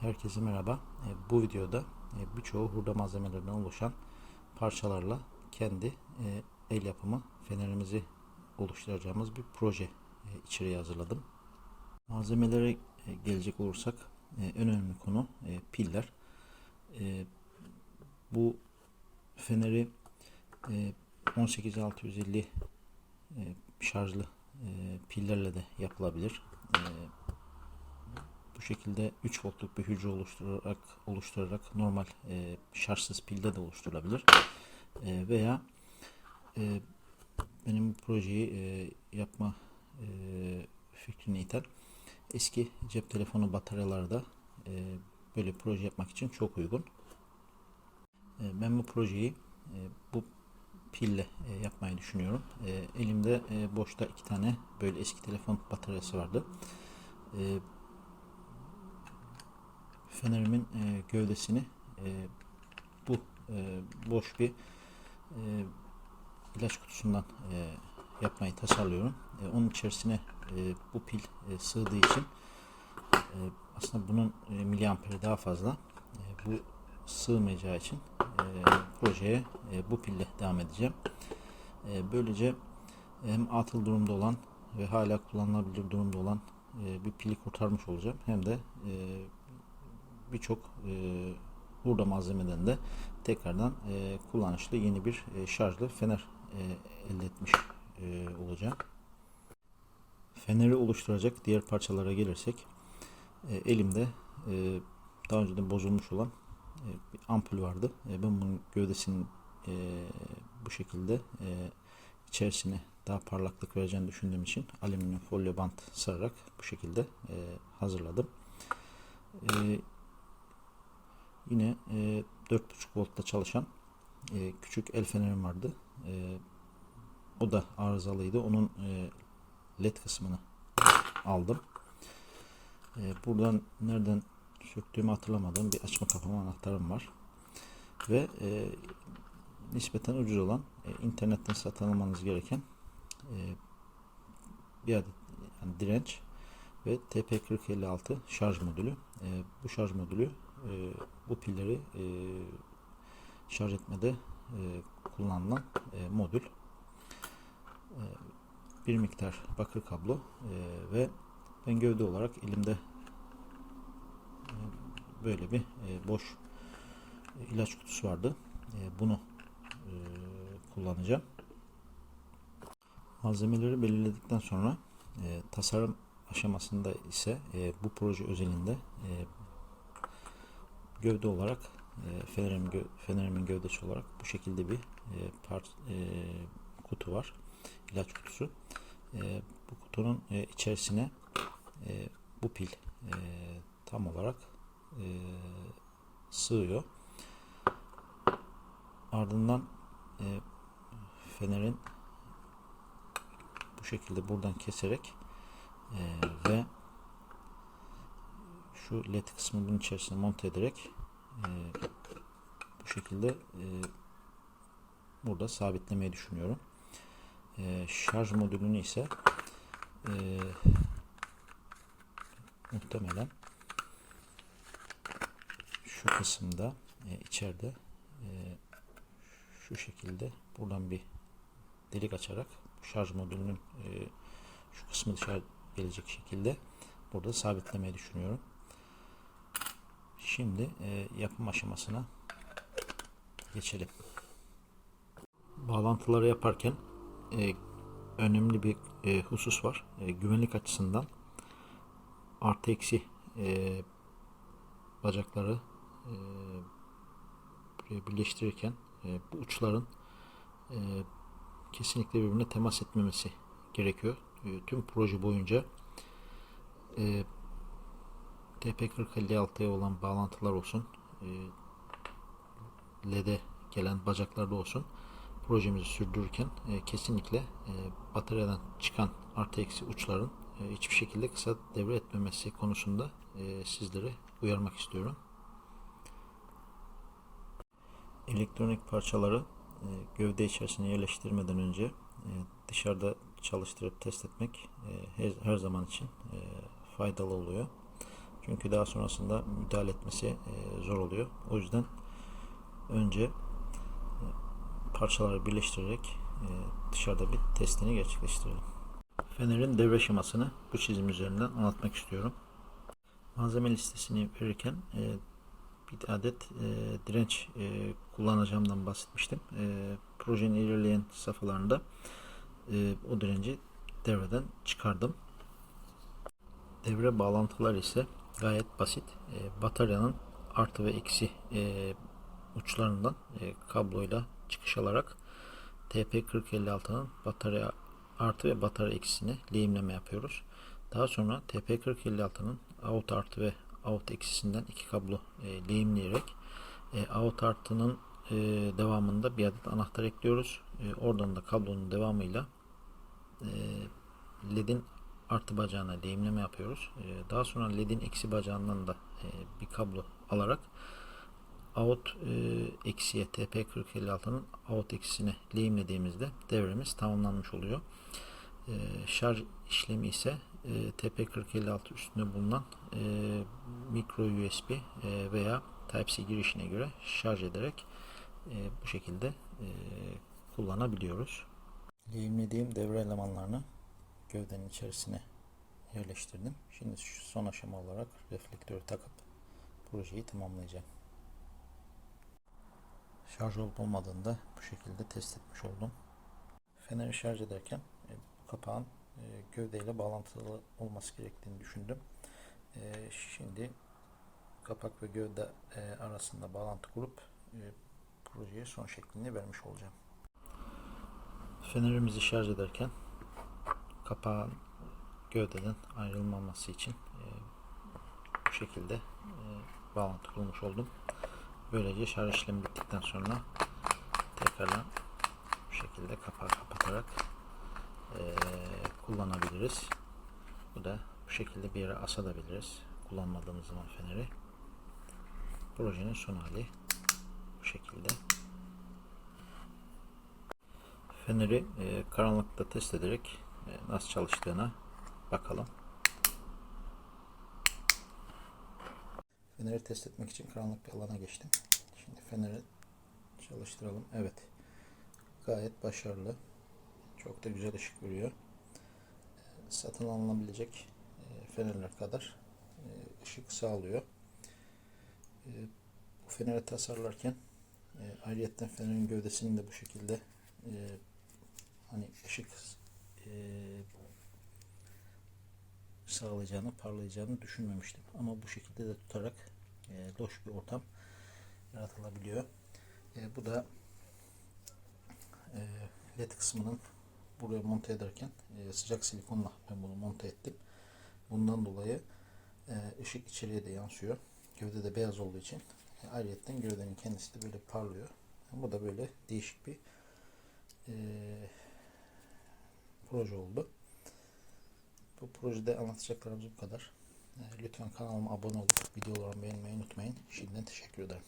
Herkese merhaba. E, Bu videoda e, birçoğu hurda malzemelerinden oluşan parçalarla kendi e, el yapımı fenerimizi oluşturacağımız bir proje içeriği hazırladım. Malzemelere gelecek olursak en önemli konu piller. Bu feneri e, 18650 e, şarjlı pillerle de yapılabilir. Bu şekilde 3 voltluk bir hücre oluşturarak oluşturarak normal e, şarjsız pilde de oluşturulabilir. E, veya e, benim projeyi e, yapma e, fikrini iten eski cep telefonu bataryalarda e, böyle proje yapmak için çok uygun. E, ben bu projeyi e, bu pille e, yapmayı düşünüyorum. E, elimde e, boşta iki tane böyle eski telefon bataryası vardı. E, fenerimin e, gövdesini e, bu e, boş bir e, ilaç kutusundan e, yapmayı tasarlıyorum. E, onun içerisine e, bu pil e, sığdığı için e, aslında bunun e, miliamperi daha fazla. E, bu sığmayacağı için e, projeye e, bu pille devam edeceğim. E, böylece hem atıl durumda olan ve hala kullanılabilir durumda olan e, bir pili kurtarmış olacağım. Hem de e, birçok e, hurda malzemeden de tekrardan e, kullanışlı yeni bir e, şarjlı fener e, elde etmiş e, olacağım. Feneri oluşturacak diğer parçalara gelirsek e, elimde e, daha önceden bozulmuş olan e, bir ampul vardı. E, ben bunun gövdesinin e, bu şekilde e, içerisine daha parlaklık vereceğini düşündüğüm için alüminyum folyo bant sararak bu şekilde e, hazırladım. E, Yine e, 4.5 voltta çalışan e, küçük el fenerim vardı. E, o da arızalıydı. Onun e, led kısmını aldım. E, buradan nereden söktüğümü hatırlamadım. Bir açma kapama anahtarım var. Ve e, nispeten ucuz olan e, internetten satın almanız gereken e, bir adet yani direnç ve TP4056 şarj modülü. E, bu şarj modülü e, bu pilleri e, şarj etmede e, kullanılan e, modül. E, bir miktar bakır kablo e, ve ben gövde olarak elimde e, böyle bir e, boş ilaç kutusu vardı. E, bunu e, kullanacağım. Malzemeleri belirledikten sonra e, tasarım aşamasında ise e, bu proje özelinde e, gövde olarak e, fenerimin, gö fenerimin gövdesi olarak bu şekilde bir e, part, e, kutu var. ilaç kutusu. E, bu kutunun içerisine bu pil tam olarak sığıyor. Ardından e, fenerin bu şekilde buradan keserek ve şu led kısmını bunun içerisine monte ederek e, bu şekilde e, burada sabitlemeyi düşünüyorum. E, şarj modülünü ise e, muhtemelen şu kısımda e, içeride e, şu şekilde buradan bir delik açarak şarj modülünün e, şu kısmı dışarı gelecek şekilde burada sabitlemeyi düşünüyorum. Şimdi e, yapım aşamasına geçelim. Bağlantıları yaparken e, önemli bir e, husus var. E, güvenlik açısından artı eksi e, bacakları e, birleştirirken e, bu uçların e, kesinlikle birbirine temas etmemesi gerekiyor. E, tüm proje boyunca e, TP4056'ya olan bağlantılar olsun e, LED'e gelen bacaklarda olsun projemizi sürdürürken e, kesinlikle e, bataryadan çıkan artı eksi uçların hiçbir şekilde kısa devre etmemesi konusunda e, sizleri uyarmak istiyorum. Elektronik parçaları gövde içerisine yerleştirmeden önce dışarıda çalıştırıp test etmek her, zaman için faydalı oluyor. Çünkü daha sonrasında müdahale etmesi e, zor oluyor. O yüzden önce e, parçaları birleştirerek e, dışarıda bir testini gerçekleştirelim. Fenerin devre şemasını bu çizim üzerinden anlatmak istiyorum. Malzeme listesini verirken bir adet direnç kullanacağımdan bahsetmiştim. Projenin ilerleyen safhalarında o direnci devreden çıkardım. Devre bağlantılar ise gayet basit. E, bataryanın artı ve eksi e, uçlarından e, kabloyla çıkış alarak TP4056'nın batarya artı ve batarya eksisini lehimleme yapıyoruz. Daha sonra TP4056'nın out artı ve out eksisinden iki kablo e, lehimleyerek e, out artının e, devamında bir adet anahtar ekliyoruz. E, oradan da kablonun devamıyla e, ledin artı bacağına lehimleme yapıyoruz. E, daha sonra ledin eksi bacağından da e, bir kablo alarak out e, eksiye TP4056'nın out eksisine lehimlediğimizde devremiz tamamlanmış oluyor. E, şarj işlemi ise e, TP4056 üstünde bulunan e, micro USB veya Type-C girişine göre şarj ederek bu şekilde kullanabiliyoruz. Lehimlediğim devre elemanlarını gövdenin içerisine yerleştirdim. Şimdi şu son aşama olarak reflektörü takıp projeyi tamamlayacağım. Şarj olup olmadığında bu şekilde test etmiş oldum. Feneri şarj ederken e, kapağın e, gövdeyle bağlantılı olması gerektiğini düşündüm. E, şimdi kapak ve gövde arasında bağlantı kurup projeye son şeklini vermiş olacağım. Fenerimizi şarj ederken kapağın gövdeden ayrılmaması için e, bu şekilde e, bağlantı kurmuş oldum. Böylece şarj işlemi bittikten sonra tekrardan bu şekilde kapağı kapatarak e, kullanabiliriz. Bu da bu şekilde bir yere asabiliriz. Kullanmadığımız zaman feneri. Projenin son hali bu şekilde. Feneri e, karanlıkta test ederek nasıl çalıştığına bakalım. Feneri test etmek için karanlık bir alana geçtim. Şimdi feneri çalıştıralım. Evet. Gayet başarılı. Çok da güzel ışık veriyor. Satın alınabilecek e, fenerler kadar e, ışık sağlıyor. E, bu feneri tasarlarken ayrıyetten fenerin gövdesinin de bu şekilde hani ışık sağlayacağını, parlayacağını düşünmemiştim. Ama bu şekilde de tutarak e, loş bir ortam yaratılabiliyor. E, bu da e, led kısmının buraya monte ederken e, sıcak silikonla ben bunu monte ettim. Bundan dolayı e, ışık içeriye de yansıyor. Gövde de beyaz olduğu için e, ayrıyetten gövdenin kendisi de böyle parlıyor. Bu da böyle değişik bir e, proje oldu. Bu projede anlatacaklarımız bu kadar. E, Lütfen kanalıma abone olup videolarımı beğenmeyi unutmayın. Şimdiden teşekkür ederim.